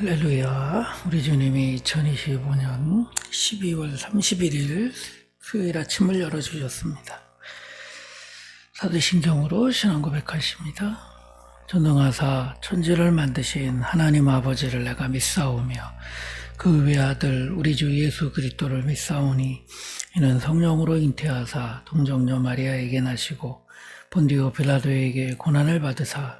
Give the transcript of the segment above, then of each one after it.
할렐루야. 우리 주님이 2025년 12월 31일 수요일 아침을 열어주셨습니다. 사도신경으로 신앙 고백하십니다. 전능하사 천지를 만드신 하나님 아버지를 내가 믿사오며 그 외아들 우리 주 예수 그리스도를 믿사오니 이는 성령으로 잉태하사 동정녀 마리아에게 나시고 본디오 빌라도에게 고난을 받으사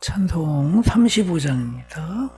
찬송 35장입니다.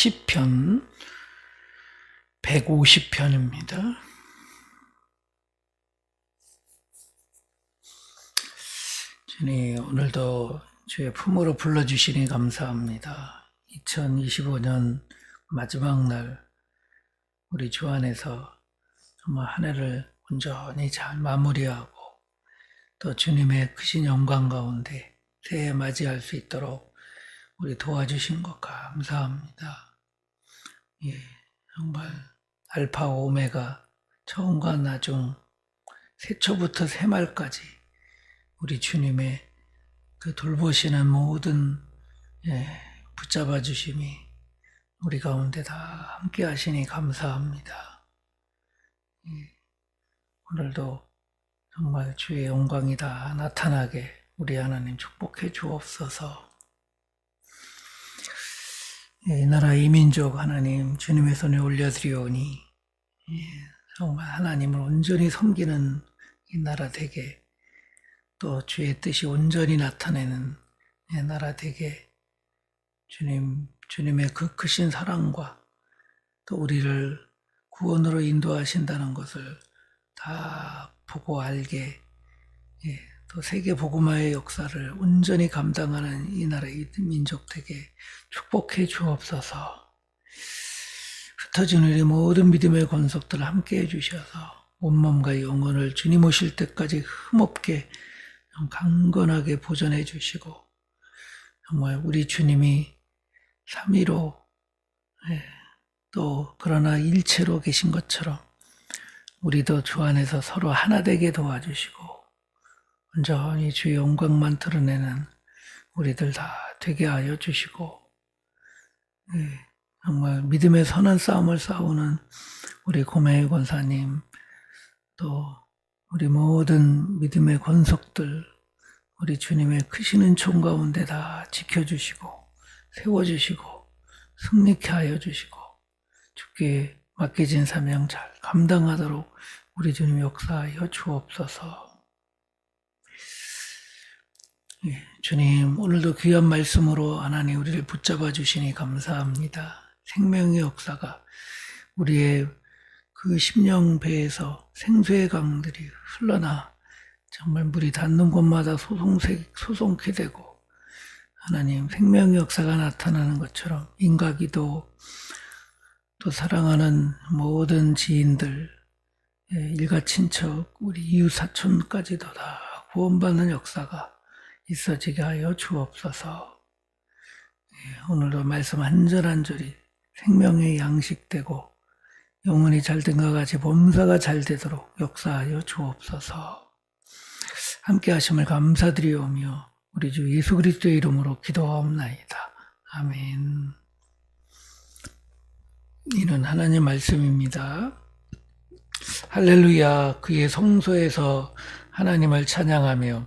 시편 150편입니다. 주님 오늘도 주의 품으로 불러주시니 감사합니다. 2025년 마지막 날 우리 주 안에서 정말 한 해를 온전히 잘 마무리하고 또 주님의 크신 영광 가운데 새해 맞이할 수 있도록 우리 도와주신 것 감사합니다. 예, 정말 알파 오메가 처음과 나중 새초부터 새말까지 우리 주님의 그 돌보시는 모든 예, 붙잡아 주심이 우리 가운데 다 함께 하시니 감사합니다. 예, 오늘도 정말 주의 영광이 다 나타나게 우리 하나님 축복해 주옵소서. 예, 이 나라 이민족 하나님 주님의 손에 올려드리오니 예, 정말 하나님을 온전히 섬기는 이 나라 되게 또 주의 뜻이 온전히 나타내는 이 나라 되게 주님, 주님의 그 크신 사랑과 또 우리를 구원으로 인도하신다는 것을 다 보고 알게 예, 또 세계 복음화의 역사를 온전히 감당하는 이 나라의 민족 되게 축복해 주옵소서. 흩어진 우리 모든 믿음의 권속들 함께 해 주셔서 온몸과 영혼을 주님 오실 때까지 흠없게 강건하게 보존해 주시고 정말 우리 주님이 삼위로 예, 또 그러나 일체로 계신 것처럼 우리도 주 안에서 서로 하나 되게 도와주시고 온전히 주의 영광만 드러내는 우리들 다 되게 하여 주시고 예, 정말 믿음의 선한 싸움을 싸우는 우리 고매의 권사님 또 우리 모든 믿음의 권속들 우리 주님의 크시는 총 가운데 다 지켜주시고 세워주시고 승리케 하여 주시고 주께 맡겨진 사명 잘 감당하도록 우리 주님 역사하여 주옵소서. 예, 주님 오늘도 귀한 말씀으로 하나님 우리를 붙잡아 주시니 감사합니다. 생명의 역사가 우리의 그 심령 배에서 생수의 강들이 흘러나 정말 물이 닿는 곳마다 소송색, 소송케 되고 하나님 생명의 역사가 나타나는 것처럼 인과기도 또 사랑하는 모든 지인들 예, 일가 친척 우리 이웃 사촌까지도 다 구원받는 역사가 있어지게 하여 주옵소서. 예, 오늘도 말씀 한 절 한 절이 생명의 양식되고 영혼이 잘된 것 같이 범사가 잘 되도록 역사하여 주옵소서. 함께 하심을 감사드리오며 우리 주 예수 그리스도의 이름으로 기도하옵나이다. 아멘. 이는 하나님 말씀입니다. 할렐루야 그의 성소에서 하나님을 찬양하며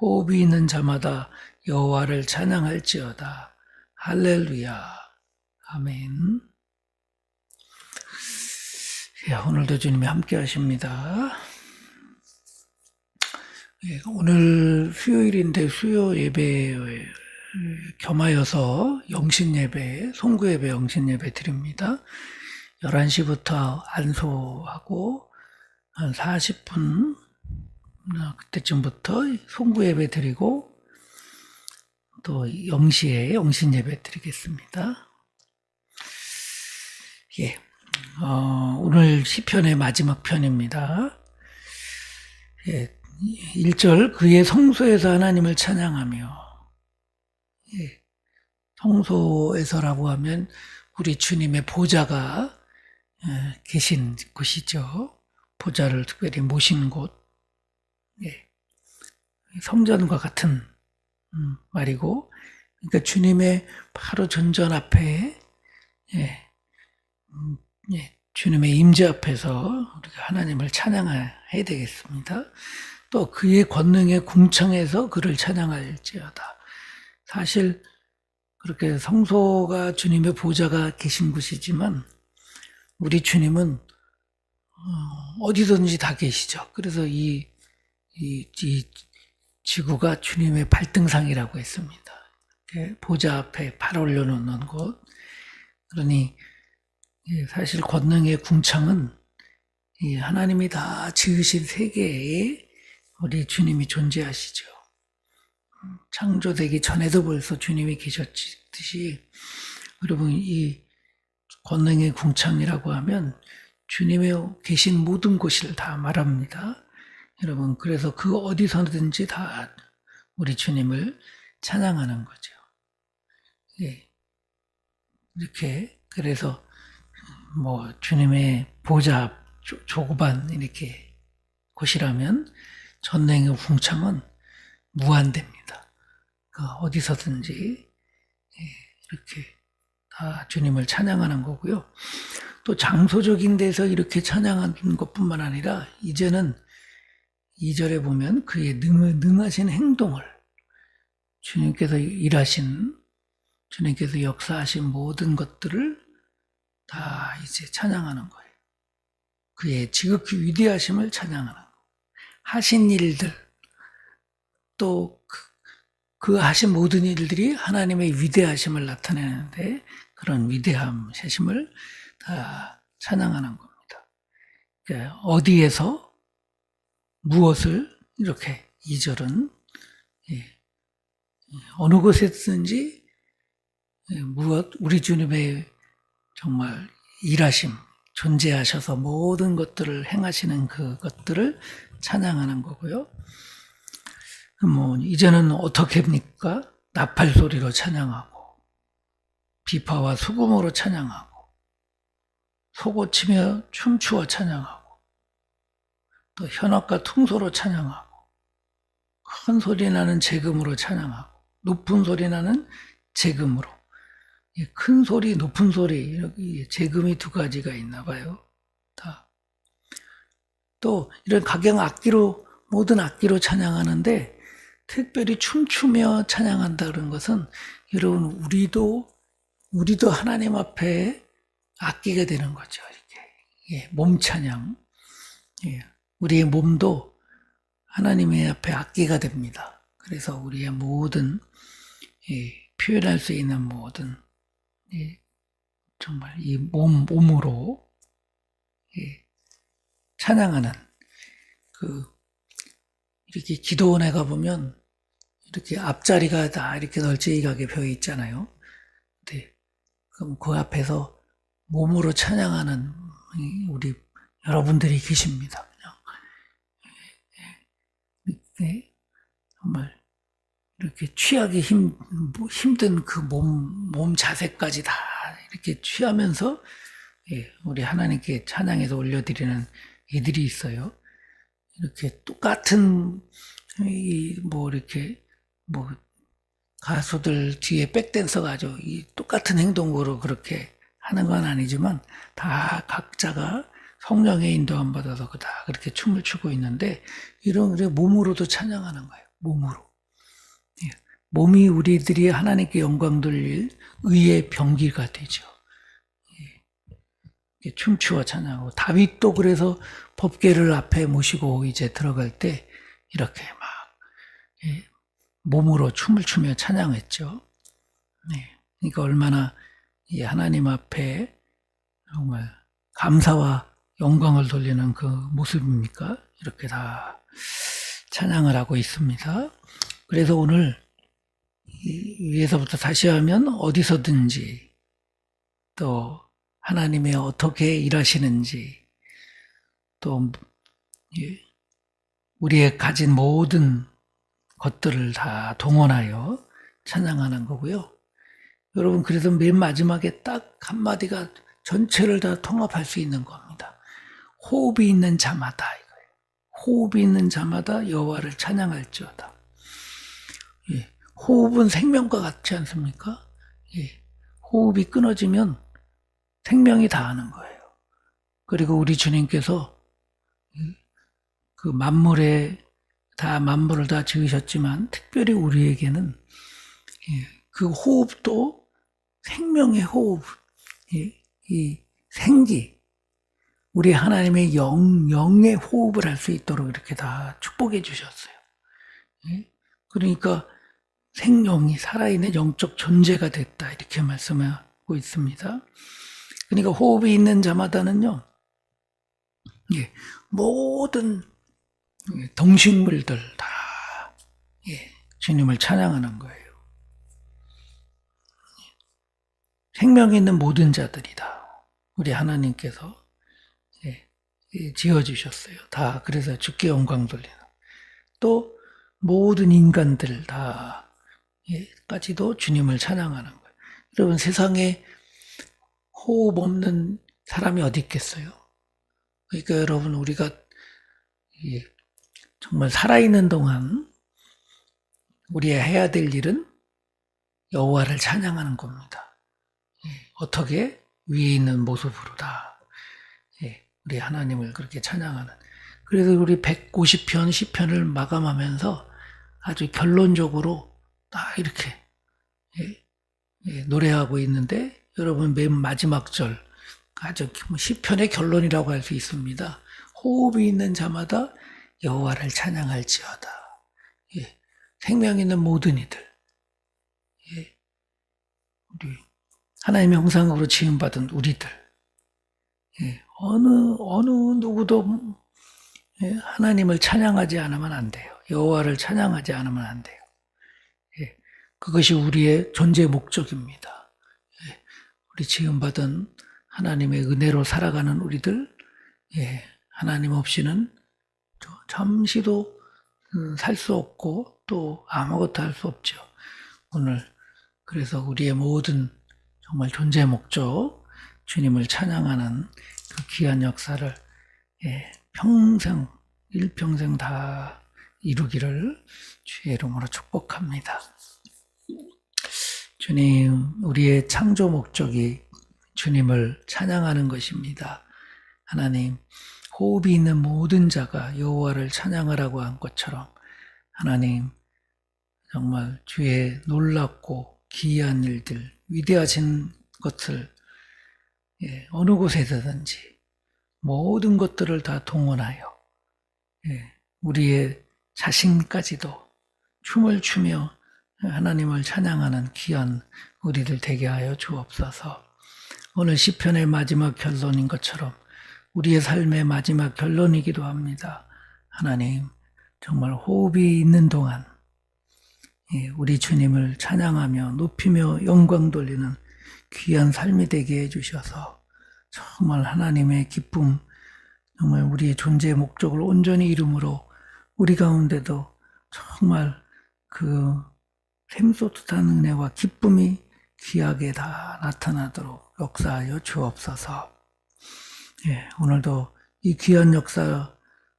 호흡이 있는 자마다 여호와를 찬양할지어다. 할렐루야. 아멘. 예, 오늘도 주님이 함께 하십니다. 예, 오늘 수요일인데 수요 예배 겸하여서 영신 예배, 송구 예배, 영신 예배 드립니다. 11시부터 안소하고 한 40분 그때쯤부터 송구 예배 드리고 또 영시에 영신 예배 드리겠습니다. 예, 어, 오늘 시편의 마지막 편입니다. 예, 1절 그의 성소에서 하나님을 찬양하며 예, 성소에서라고 하면 우리 주님의 보좌가 예, 계신 곳이죠. 보좌를 특별히 모신 곳. 예. 성전과 같은 음, 말이고, 그러니까 주님의 바로 전전 앞에 예, 음, 예, 주님의 임재 앞에서 우리가 하나님을 찬양해야 되겠습니다. 또 그의 권능의 궁창에서 그를 찬양할지어다. 사실 그렇게 성소가 주님의 보좌가 계신 곳이지만 우리 주님은 어, 어디든지 다 계시죠. 그래서 이, 이, 이 지구가 주님의 발등상이라고 했습니다. 보좌 앞에 발 올려놓는 곳. 그러니 사실 권능의 궁창은 하나님이 다 지으신 세계에 우리 주님이 존재하시죠. 창조되기 전에도 벌써 주님이 계셨듯이 여러분 이 권능의 궁창이라고 하면 주님의 계신 모든 곳을 다 말합니다. 여러분 그래서 그 어디서든지 다 우리 주님을 찬양하는 거죠. 예. 이렇게 그래서 뭐 주님의 보좌 조그반 이렇게 곳이라면 전능의 궁창은 무한대입니다. 그 어디서든지 예, 이렇게 다 주님을 찬양하는 거고요. 또 장소적인 데서 이렇게 찬양하는 것뿐만 아니라 이제는 2절에 보면 그의 능, 능하신 행동을 주님께서 일하신 주님께서 역사하신 모든 것들을 다 이제 찬양하는 거예요. 그의 지극히 위대하심을 찬양하는 거. 하신 일들 또 그, 그 하신 모든 일들이 하나님의 위대하심을 나타내는데 그런 위대함, 세심을 다 찬양하는 겁니다. 그러니까 어디에서 무엇을 이렇게 이절은 예, 어느 곳에든지 예, 무엇 우리 주님의 정말 일하심 존재하셔서 모든 것들을 행하시는 그것들을 찬양하는 거고요. 뭐 이제는 어떻게 합니까? 나팔 소리로 찬양하고 비파와 수금으로 찬양하고 소고치며 춤추어 찬양하고 또 현악과 퉁소로 찬양하고 큰 소리 나는 재금으로 찬양하고 높은 소리 나는 재금으로 예, 큰 소리, 높은 소리 이렇게 재금이 두 가지가 있나 봐요. 다. 또 이런 각양 악기로 모든 악기로 찬양하는데 특별히 춤추며 찬양한다 그런 것은 여러분 우리도 우리도 하나님 앞에 악기가 되는 거죠. 이렇게 예, 몸 찬양. 예, 우리의 몸도 하나님의 앞에 악기가 됩니다. 그래서 우리의 모든 예, 표현할 수 있는 모든 예, 정말 이 몸 몸으로 예, 찬양하는 그 이렇게 기도원에 가 보면 이렇게 앞자리가 다 이렇게 널찍하게 펴 있잖아요. 네. 그럼 그 앞에서 몸으로 찬양하는 우리 여러분들이 계십니다. 네. 정말 이렇게 취하기 힘, 뭐 힘든 그 몸, 몸 자세까지 다 이렇게 취하면서 예, 우리 하나님께 찬양해서 올려드리는 이들이 있어요. 이렇게 똑같은 이 뭐 이렇게 뭐 가수들 뒤에 백댄서가 아주 이 똑같은 행동으로 그렇게 하는 건 아니지만 다 각자가 성령의 인도함 받아서 다 그렇게 춤을 추고 있는데 이런 우리 몸으로도 찬양하는 거예요. 몸으로. 예. 몸이 우리들이 하나님께 영광 돌릴 의의 병기가 되죠. 예. 춤추어 찬양하고 다윗도 그래서 법계를 앞에 모시고 이제 들어갈 때 이렇게 막 예. 몸으로 춤을 추며 찬양했죠. 네. 그러니까 얼마나 이 하나님 앞에 정말 감사와 영광을 돌리는 그 모습입니까? 이렇게 다 찬양을 하고 있습니다. 그래서 오늘 이 위에서부터 다시 하면 어디서든지 또 하나님이 어떻게 일하시는지 또 예, 우리의 가진 모든 것들을 다 동원하여 찬양하는 거고요. 여러분 그래서 맨 마지막에 딱 한마디가 전체를 다 통합할 수 있는 겁니다. 호흡이 있는 자마다 이거예요. 호흡이 있는 자마다 여호와를 찬양할지어다. 예, 호흡은 생명과 같지 않습니까? 예, 호흡이 끊어지면 생명이 다하는 거예요. 그리고 우리 주님께서 그 만물에 다 만물을 다 지으셨지만 특별히 우리에게는 예, 그 호흡도 생명의 호흡, 예, 이 생기, 우리 하나님의 영, 영의 호흡을 할 수 있도록 이렇게 다 축복해 주셨어요. 예? 그러니까 생명이 살아있는 영적 존재가 됐다. 이렇게 말씀하고 있습니다. 그러니까 호흡이 있는 자마다는요, 예, 모든 동식물들 다 예, 주님을 찬양하는 거예요. 생명 있는 모든 자들이다. 우리 하나님께서 지어주셨어요. 다 그래서 주께 영광 돌리는. 또 모든 인간들 다 예, 까지도 주님을 찬양하는 거예요. 여러분 세상에 호흡 없는 사람이 어디 있겠어요? 그러니까 여러분 우리가 이 정말 살아있는 동안 우리가 해야 될 일은 여호와를 찬양하는 겁니다. 예, 어떻게 위에 있는 모습으로 다. 예, 우리 하나님을 그렇게 찬양하는. 그래서 우리 150편, 10편을 마감하면서 아주 결론적으로 딱 이렇게 예, 예, 노래하고 있는데 여러분 맨 마지막 절 아주 10편의 결론이라고 할 수 있습니다. 호흡이 있는 자마다 여호와를 찬양할지어다. 예, 생명 있는 모든 이들 예, 우리 하나님의 형상으로 지음받은 우리들 예, 어느 어느 누구도 예, 하나님을 찬양하지 않으면 안 돼요. 여호와를 찬양하지 않으면 안 돼요. 예, 그것이 우리의 존재 목적입니다. 예, 우리 지음받은 하나님의 은혜로 살아가는 우리들, 예, 하나님 없이는 저- 잠시도 살 수 없고 또 아무것도 할 수 없죠. 오늘 그래서 우리의 모든 정말 존재 목적 주님을 찬양하는 그 귀한 역사를 예, 평생 일평생 다 이루기를 주의 이름으로 축복합니다. 주님, 우리의 창조 목적이 주님을 찬양하는 것입니다. 하나님, 호흡이 있는 모든 자가 여호와를 찬양하라고 한 것처럼 하나님 정말 주의 놀랍고 기이한 일들, 위대하신 것을 예, 어느 곳에서든지 모든 것들을 다 동원하여 예, 우리의 자신까지도 춤을 추며 하나님을 찬양하는 귀한 우리들 되게 하여 주옵소서. 오늘 시편의 마지막 결론인 것처럼 우리의 삶의 마지막 결론이기도 합니다. 하나님, 정말 호흡이 있는 동안 예, 우리 주님을 찬양하며 높이며 영광 돌리는 귀한 삶이 되게 해주셔서 정말 하나님의 기쁨, 정말 우리의 존재의 목적을 온전히 이름으로 우리 가운데도 정말 그 샘솟듯한 은혜와 기쁨이 귀하게 다 나타나도록 역사하여 주옵소서. 예, 오늘도 이 귀한 역사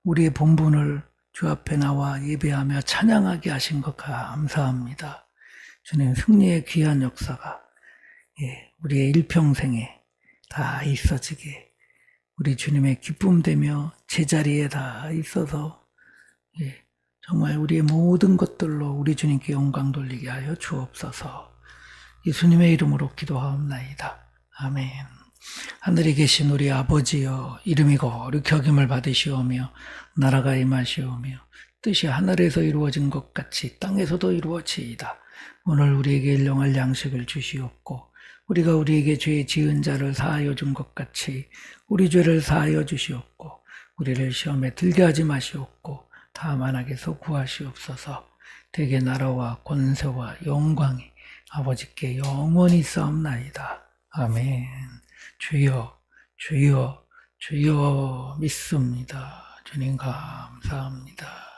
우리의 본분을 주 앞에 나와 예배하며 찬양하게 하신 것 감사합니다. 주님 승리의 귀한 역사가 예, 우리의 일평생에 다 있어지게 우리 주님의 기쁨 되며 제자리에 다 있어서 예, 정말 우리의 모든 것들로 우리 주님께 영광 돌리게 하여 주옵소서. 예수님의 이름으로 기도하옵나이다. 아멘. 하늘에 계신 우리 아버지여 이름이 거룩히 여김을 받으시오며 나라가 임하시오며 뜻이 하늘에서 이루어진 것 같이 땅에서도 이루어지이다. 오늘 우리에게 일용할 양식을 주시옵고 우리가 우리에게 죄 지은 자를 사하여 준 것 같이 우리 죄를 사하여 주시옵고 우리를 시험에 들게 하지 마시옵고 다만 악에서 구하시옵소서 대개 나라와 권세와 영광이 아버지께 영원히 싸움나이다. 아멘. 주여, 주여, 주여 믿습니다. 주님 감사합니다.